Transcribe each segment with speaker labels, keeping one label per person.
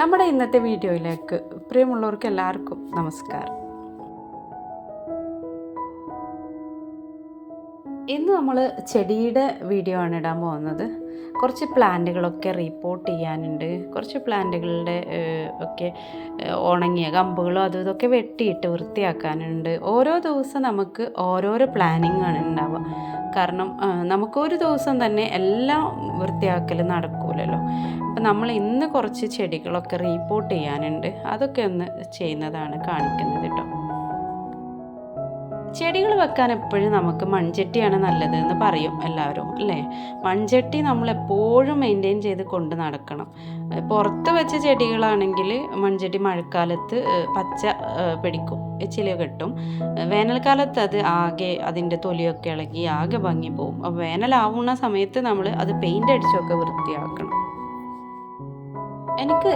Speaker 1: നമ്മുടെ ഇന്നത്തെ വീഡിയോയിലേക്ക് പ്രിയമുള്ളവർക്ക് എല്ലാവർക്കും നമസ്കാരം. ഇന്ന് നമ്മൾ ചെടിയുടെ വീഡിയോ ആണ് ഇടാൻ പോകുന്നത്. കുറച്ച് പ്ലാന്റുകളൊക്കെ റിപ്പോർട്ട് ചെയ്യാനുണ്ട്. കുറച്ച് പ്ലാന്റുകളുടെ ഒക്കെ ഉണങ്ങിയ കമ്പുകളും അതും ഇതൊക്കെ വെട്ടിയിട്ട് വൃത്തിയാക്കാനുണ്ട്. ഓരോ ദിവസം നമുക്ക് ഓരോരോ പ്ലാനിങ് ആണ് ഉണ്ടാവുക. കാരണം നമുക്ക് ഒരു ദിവസം തന്നെ എല്ലാം വൃത്തിയാക്കൽ നടക്കൂലല്ലോ. അപ്പം നമ്മൾ ഇന്ന് കുറച്ച് ചെടികളൊക്കെ റീപ്പോർട്ട് ചെയ്യാനുണ്ട്. അതൊക്കെ ഒന്ന് ചെയ്യുന്നതാണ് കാണിക്കുന്നത് കേട്ടോ ചെടികൾ വെക്കാൻ എപ്പോഴും നമുക്ക് മൺചട്ടിയാണ് നല്ലത് എന്ന് പറയും എല്ലാവരും അല്ലേ? മൺചട്ടി നമ്മൾ എപ്പോഴും മെയിന്റെയിൻ ചെയ്ത് കൊണ്ട് നടക്കണം. പുറത്ത് വെച്ച ചെടികളാണെങ്കിൽ മൺചട്ടി മഴക്കാലത്ത് പച്ച പിടിക്കും. ചില കെട്ടും. വേനൽക്കാലത്ത് അത് ആകെ അതിന്റെ തൊലിയൊക്കെ ഇളകി ആകെ ഭംഗി പോകും അപ്പോൾ വേനലാവുന്ന സമയത്ത് നമ്മൾ അത് പെയിന്റ് അടിച്ചൊക്കെ വൃത്തിയാക്കണം. എനിക്ക്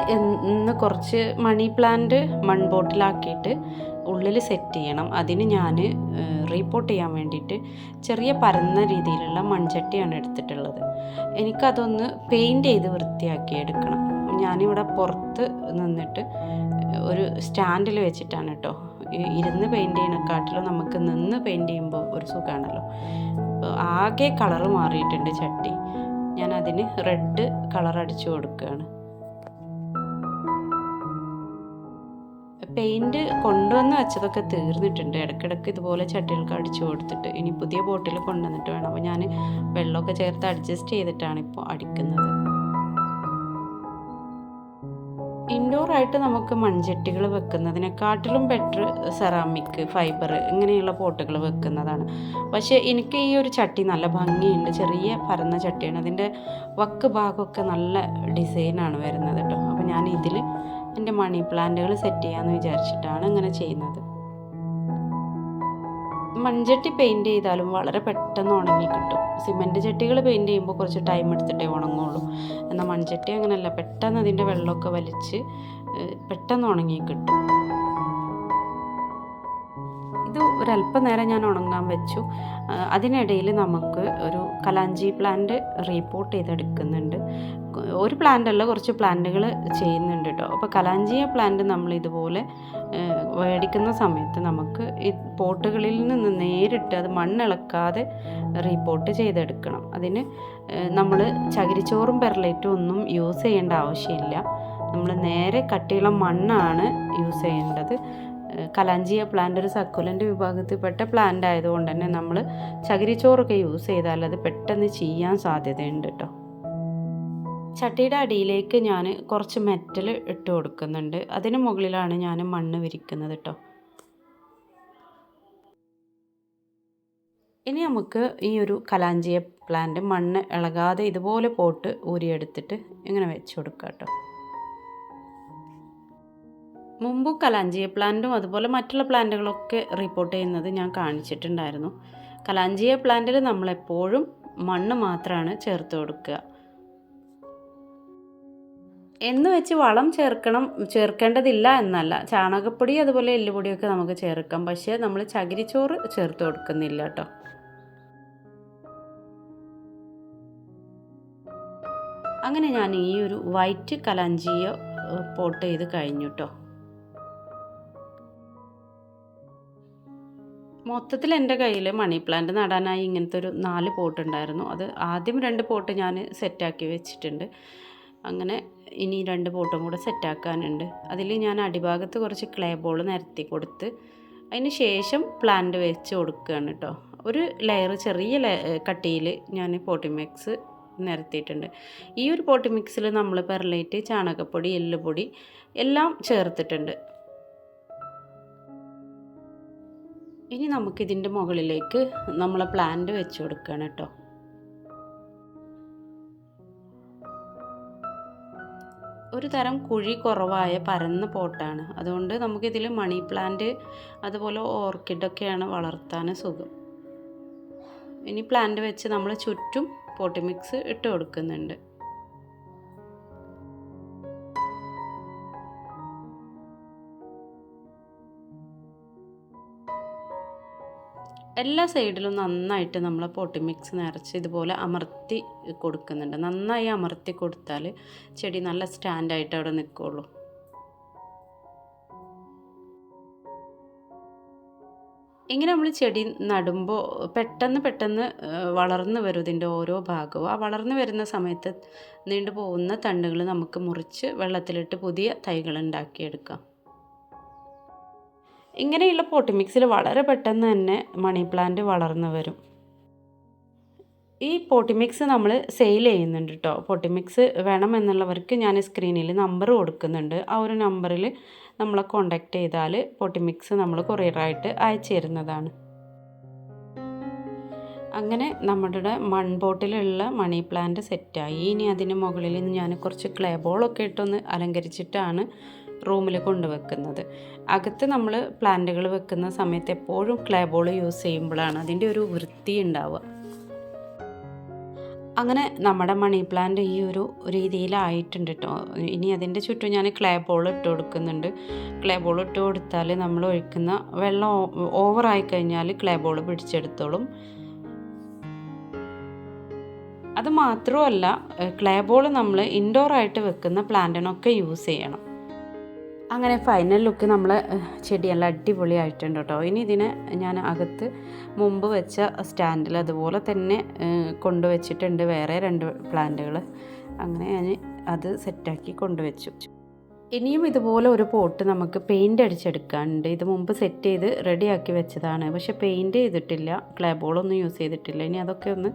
Speaker 1: ഇന്ന് കുറച്ച് മണി പ്ലാന്റ് മൺബോട്ടിലാക്കിയിട്ട് ഉള്ളിൽ സെറ്റ് ചെയ്യണം. അതിന് ഞാൻ റീപ്പോർട്ട് ചെയ്യാൻ വേണ്ടിയിട്ട് ചെറിയ പരന്ന രീതിയിലുള്ള മൺചട്ടിയാണ് എടുത്തിട്ടുള്ളത്. എനിക്കതൊന്ന് പെയിന്റ് ചെയ്ത് വൃത്തിയാക്കി എടുക്കണം ഞാനിവിടെ പുറത്ത് നിന്നിട്ട് ഒരു സ്റ്റാൻഡിൽ വെച്ചിട്ടാണ് കേട്ടോ ഇരുന്ന് പെയിന്റ് ചെയ്യണക്കാട്ടിലും നമുക്ക് നിന്ന് പെയിന്റ് ചെയ്യുമ്പോൾ ഒരു സുഖമാണല്ലോ അപ്പോൾ ആകെ കളർ മാറിയിട്ടുണ്ട് ചട്ടി. ഞാൻ അതിന് റെഡ് കളർ അടിച്ചു കൊടുക്കുകയാണ്. പെയിന്റ് കൊണ്ടുവന്ന് വെച്ചതൊക്കെ തീർന്നിട്ടുണ്ട്. ഇടയ്ക്കിടയ്ക്ക് ഇതുപോലെ ചട്ടികൾക്ക് അടിച്ചു കൊടുത്തിട്ട് ഇനി പുതിയ ബോട്ടിൽ കൊണ്ടുവന്നിട്ട് വേണം. അപ്പോൾ ഞാൻ വെള്ളമൊക്കെ ചേർത്ത് അഡ്ജസ്റ്റ് ചെയ്തിട്ടാണ് ഇപ്പോൾ അടിക്കുന്നത്. ഇൻഡോർ ആയിട്ട് നമുക്ക് മൺചട്ടികൾ വെക്കുന്നതിനെക്കാട്ടിലും ബെറ്റർ സെറാമിക് ഫൈബർ ഇങ്ങനെയുള്ള പോട്ടുകൾ വെക്കുന്നതാണ്. പക്ഷേ എനിക്ക് ഈ ഒരു ചട്ടി നല്ല ഭംഗിയുണ്ട്. ചെറിയ പരന്ന ചട്ടിയാണ്. അതിന്റെ വക്ക് ഭാഗമൊക്കെ നല്ല ഡിസൈനാണ് വരുന്നത് കേട്ടോ. അപ്പോൾ ഞാൻ ഇതിൽ എന്റെ മണി പ്ലാന്റുകൾ സെറ്റ് ചെയ്യാമെന്ന് വിചാരിച്ചിട്ടാണ് ഇങ്ങനെ ചെയ്യുന്നത്. മൺചട്ടി പെയിന്റ് ചെയ്താലും വളരെ പെട്ടെന്ന് ഉണങ്ങി കിട്ടും. സിമെന്റ് ചട്ടികൾ പെയിന്റ് ചെയ്യുമ്പോൾ കുറച്ച് ടൈം എടുത്തിട്ടേ ഉണങ്ങുള്ളൂ. എന്നാൽ മൺചട്ടി അങ്ങനെയല്ല പെട്ടെന്ന് അതിന്റെ വെള്ളമൊക്കെ വലിച്ച് പെട്ടെന്ന് ഉണങ്ങി കിട്ടും. ഇത് ഒരല്പനേരം ഞാൻ ഉണങ്ങാൻ വെച്ചു. അതിനിടയിൽ നമുക്ക് ഒരു കലാഞ്ചി പ്ലാന്റ് റീപ്പോർട്ട് ചെയ്തെടുക്കുന്നുണ്ട്. ഒരു പ്ലാന്റ് അല്ല കുറച്ച് പ്ലാന്റുകൾ ചെയ്യുന്നുണ്ട് കേട്ടോ അപ്പോൾ കലാഞ്ചിയ പ്ലാന്റ് നമ്മൾ ഇതുപോലെ മേടിക്കുന്ന സമയത്ത് നമുക്ക് ഈ പോട്ടുകളിൽ നിന്ന് നേരിട്ട് അത് മണ്ണിളക്കാതെ റീപ്പോർട്ട് ചെയ്തെടുക്കണം. അതിന് നമ്മൾ ചകിരിച്ചോറും പെർലൈറ്റും ഒന്നും യൂസ് ചെയ്യേണ്ട ആവശ്യമില്ല. നമ്മൾ നേരെ കട്ടിയുള്ള മണ്ണാണ് യൂസ് ചെയ്യേണ്ടത്. കലാഞ്ചിയ പ്ലാന്റ് ഒരു സക്കുലന്റ് വിഭാഗത്തിൽപ്പെട്ട പ്ലാന്റ് ആയതുകൊണ്ട് തന്നെ നമ്മൾ ചകിരിച്ചോറൊക്കെ യൂസ് ചെയ്താൽ അത് പെട്ടെന്ന് ചെയ്യാൻ സാധ്യതയുണ്ട് കേട്ടോ ചട്ടിയുടെ അടിയിലേക്ക് ഞാൻ കുറച്ച് മെറ്റൽ ഇട്ട് കൊടുക്കുന്നുണ്ട്. അതിന് മുകളിലാണ് ഞാൻ മണ്ണ് വിരിക്കുന്നത് കേട്ടോ ഇനി നമുക്ക് ഈ ഒരു കലാഞ്ചിയ പ്ലാന്റ് മണ്ണ് ഇളകാതെ ഇതുപോലെ പോട്ട് ഊരിയെടുത്തിട്ട് ഇങ്ങനെ വെച്ച് കൊടുക്കാം കേട്ടോ മുമ്പ് കലാഞ്ചിയ പ്ലാന്റും അതുപോലെ മറ്റുള്ള പ്ലാന്റുകളൊക്കെ റിപ്പോർട്ട് ചെയ്യുന്നത് ഞാൻ കാണിച്ചിട്ടുണ്ടായിരുന്നു. കലാഞ്ചിയ പ്ലാന്റിൽ നമ്മളെപ്പോഴും മണ്ണ് മാത്രമാണ് ചേർത്ത് കൊടുക്കുക എന്ന് വെച്ച് വളം ചേർക്കണം ചേർക്കേണ്ടതില്ല എന്നല്ല. ചാണകപ്പൊടി അതുപോലെ എല്ലുപൊടിയൊക്കെ നമുക്ക് ചേർക്കാം. പക്ഷേ നമ്മൾ ചകിരിച്ചോറ് ചേർത്ത് കൊടുക്കുന്നില്ല കേട്ടോ. അങ്ങനെ ഞാൻ ഈ ഒരു വൈറ്റ് കലാഞ്ചിയ പോട്ട് ചെയ്ത് കഴിഞ്ഞു കേട്ടോ. മൊത്തത്തിൽ എന്റെ കയ്യിൽ മണി പ്ലാന്റ് നടാനായി ഇങ്ങനത്തെ ഒരു നാല് പോട്ട് ഉണ്ടായിരുന്നു. അത് ആദ്യം രണ്ട് പോട്ട് ഞാൻ സെറ്റാക്കി വെച്ചിട്ടുണ്ട്. അങ്ങനെ ഇനി രണ്ട് പോട്ടും കൂടെ സെറ്റാക്കാനുണ്ട്. അതിൽ ഞാൻ അടിഭാഗത്ത് കുറച്ച് ക്ലേ ബോൾ നിരത്തി കൊടുത്ത് അതിന് ശേഷം പ്ലാന്റ് വെച്ച് കൊടുക്കുകയാണ് കേട്ടോ. ഒരു ലെയർ ചെറിയ കട്ടിയിൽ ഞാൻ പോട്ടി മിക്സ് നിരത്തിയിട്ടുണ്ട്. ഈ ഒരു പോട്ടി മിക്സിൽ നമ്മൾ പെർലൈറ്റ് ചാണകപ്പൊടി എല്ലുപൊടി എല്ലാം ചേർത്തിട്ടുണ്ട്. ഇനി നമുക്കിതിന്റെ മുകളിലേക്ക് നമ്മളെ പ്ലാന്റ് വെച്ച് കൊടുക്കുകയാണ് കേട്ടോ. ഒരു തരം കുഴി കുറവായ പരന്ന പോട്ടാണ്. അതുകൊണ്ട് നമുക്കിതിൽ മണി പ്ലാന്റ് അതുപോലെ ഓർക്കിഡൊക്കെയാണ് വളർത്താൻ സുഖം. ഇനി പ്ലാന്റ് വെച്ച് നമ്മൾ ചുറ്റും പോട്ടി മിക്സ് ഇട്ട് കൊടുക്കുന്നുണ്ട്. എല്ലാ സൈഡിലും നന്നായിട്ട് നമ്മൾ പോട്ടി മിക്സ് നിറച്ച് ഇതുപോലെ അമർത്തി കൊടുക്കുന്നുണ്ട്. നന്നായി അമർത്തി കൊടുത്താൽ ചെടി നല്ല സ്റ്റാൻഡായിട്ട് അവിടെ നിൽക്കുള്ളൂ ഇങ്ങനെ നമ്മൾ ചെടി നടുമ്പോൾ പെട്ടെന്ന് പെട്ടെന്ന് വളർന്നു വരും ഇതിന്റെ ഓരോ ഭാഗവും ആ വളർന്നു വരുന്ന സമയത്ത് നീണ്ടു പോകുന്ന തണ്ടുകൾ നമുക്ക് മുറിച്ച് വെള്ളത്തിലിട്ട് പുതിയ തൈകൾ ഉണ്ടാക്കിയെടുക്കാം. ഇങ്ങനെയുള്ള പോട്ടി മിക്സിൽ വളരെ പെട്ടെന്ന് തന്നെ മണി പ്ലാന്റ് വളർന്നു വരും. ഈ പോട്ടി മിക്സ് നമ്മൾ സെയിൽ ചെയ്യുന്നുണ്ട് കേട്ടോ പോട്ടി മിക്സ് വേണമെന്നുള്ളവർക്ക് ഞാൻ സ്ക്രീനിൽ നമ്പർ കൊടുക്കുന്നുണ്ട്. ആ ഒരു നമ്പറിൽ നമ്മളെ കോണ്ടാക്ട് ചെയ്താൽ പോട്ടി മിക്സ് നമ്മൾ കൊറിയറായിട്ട് അയച്ചു തരുന്നതാണ്. അങ്ങനെ നമ്മുടെ മൺപോട്ടിലുള്ള മണി പ്ലാന്റ് സെറ്റായി. ഇനി അതിന് മുകളിൽ ഞാൻ കുറച്ച് ക്ലേ ബോളൊക്കെ ഇട്ടൊന്ന് അലങ്കരിച്ചിട്ടാണ് റൂമിൽ കൊണ്ടുവെക്കുന്നത്. അകത്ത് നമ്മൾ പ്ലാന്റുകൾ വെക്കുന്ന സമയത്ത് എപ്പോഴും ക്ലേ ബോൾ യൂസ് ചെയ്യുമ്പോഴാണ് അതിന്റെ ഒരു വൃത്തി ഉണ്ടാവുക. അങ്ങനെ നമ്മുടെ മണി പ്ലാന്റ് ഈ ഒരു രീതിയിലായിട്ടുണ്ട് കേട്ടോ ഇനി അതിന്റെ ചുറ്റും ഞാൻ ക്ലേ ബോൾ ഇട്ട് കൊടുക്കുന്നുണ്ട്. ക്ലേ ബോൾ ഇട്ട് കൊടുത്താൽ നമ്മൾ ഒഴിക്കുന്ന വെള്ളം ഓവറായി കഴിഞ്ഞാൽ ക്ലേ ബോൾ പിടിച്ചെടുത്തോളും. അത് മാത്രമല്ല ക്ലേ ബോൾ നമ്മൾ ഇൻഡോർ ആയിട്ട് വെക്കുന്ന പ്ലാന്റിനൊക്കെ യൂസ് ചെയ്യണം. അങ്ങനെ ഫൈനൽ ലുക്ക് നമ്മൾ ചെടിയെല്ലാം അടിപൊളിയായിട്ടുണ്ട് കേട്ടോ ഇനി ഇതിനെ ഞാൻ അകത്ത് മുമ്പ് വെച്ച സ്റ്റാൻഡിൽ അതുപോലെ തന്നെ കൊണ്ടുവച്ചിട്ടുണ്ട് വേറെ രണ്ട് പ്ലാന്റുകൾ അങ്ങനെ ഞാൻ അത് സെറ്റാക്കി കൊണ്ടുവച്ചു ഇനിയും ഇതുപോലെ ഒരു പോട്ട് നമുക്ക് പെയിന്റ് അടിച്ചെടുക്കാനുണ്ട്. ഇത് മുമ്പ് സെറ്റ് ചെയ്ത് റെഡിയാക്കി വെച്ചതാണ്. പക്ഷെ പെയിന്റ് ചെയ്തിട്ടില്ല. ക്ലേ ബോളൊന്നും യൂസ് ചെയ്തിട്ടില്ല. ഇനി അതൊക്കെ ഒന്ന്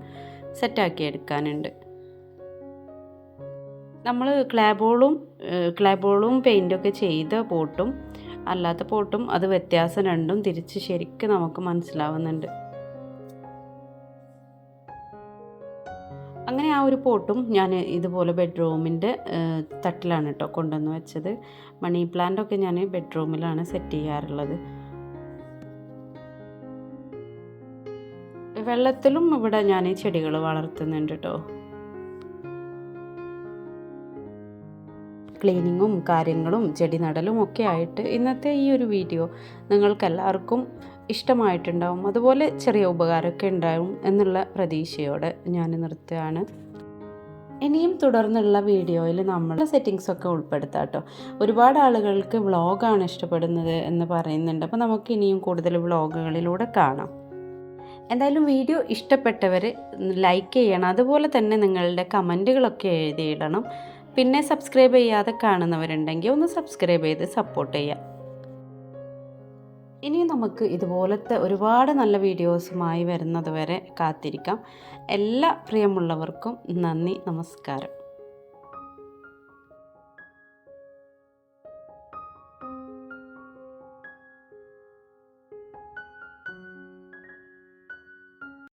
Speaker 1: സെറ്റാക്കി എടുക്കാനുണ്ട്. നമ്മൾ ക്ലാബോളും ക്ലാബോളും പെയിന്റൊക്കെ ചെയ്ത പോട്ടും അല്ലാത്ത പോട്ടും അത് വ്യത്യാസം രണ്ടും തിരിച്ച് ശരിക്കും നമുക്ക് മനസ്സിലാവുന്നുണ്ട്. അങ്ങനെ ആ ഒരു പോട്ടും ഞാൻ ഇതുപോലെ ബെഡ്റൂമിന്റെ തട്ടിലാണ് കേട്ടോ കൊണ്ടുവന്ന് വെച്ചത്. മണി പ്ലാന്റൊക്കെ ഞാൻ ബെഡ്റൂമിലാണ് സെറ്റ് ചെയ്യാറുള്ളത്. വെള്ളത്തിലും ഇവിടെ ഞാൻ ചെടികൾ വളർത്തുന്നുണ്ട് കേട്ടോ ക്ലീനിങ്ങും കാര്യങ്ങളും ചെടി നടലും ഒക്കെ ആയിട്ട് ഇന്നത്തെ ഈ ഒരു വീഡിയോ നിങ്ങൾക്കെല്ലാവർക്കും ഇഷ്ടമായിട്ടുണ്ടാവും. അതുപോലെ ചെറിയ ഉപകാരമൊക്കെ ഉണ്ടാവും എന്നുള്ള പ്രതീക്ഷയോടെ ഞാൻ നിർത്തുകയാണ്. ഇനിയും തുടർന്നുള്ള വീഡിയോയിൽ നമ്മൾ സെറ്റിങ്സ് ഒക്കെ ഉൾപ്പെടുത്താം കേട്ടോ. ഒരുപാട് ആളുകൾക്ക് വ്ളോഗാണ് ഇഷ്ടപ്പെടുന്നത് എന്ന് പറയുന്നുണ്ട്. അപ്പോൾ നമുക്ക് ഇനിയും കൂടുതൽ വ്ളോഗുകളിലൂടെ കാണാം. എന്തായാലും വീഡിയോ ഇഷ്ടപ്പെട്ടവർ ലൈക്ക് ചെയ്യണം. അതുപോലെ തന്നെ നിങ്ങളുടെ കമന്റുകളൊക്കെ എഴുതിയിടണം. പിന്നെ സബ്സ്ക്രൈബ് ചെയ്യാതെ കാണുന്നവരുണ്ടെങ്കിൽ ഒന്ന് സബ്സ്ക്രൈബ് ചെയ്ത് സപ്പോർട്ട് ചെയ്യാം. ഇനി നമുക്ക് ഇതുപോലത്തെ ഒരുപാട് നല്ല വീഡിയോസുമായി വരുന്നത് വരെ കാത്തിരിക്കാം. എല്ലാ പ്രിയമുള്ളവർക്കും നന്ദി നമസ്കാരം.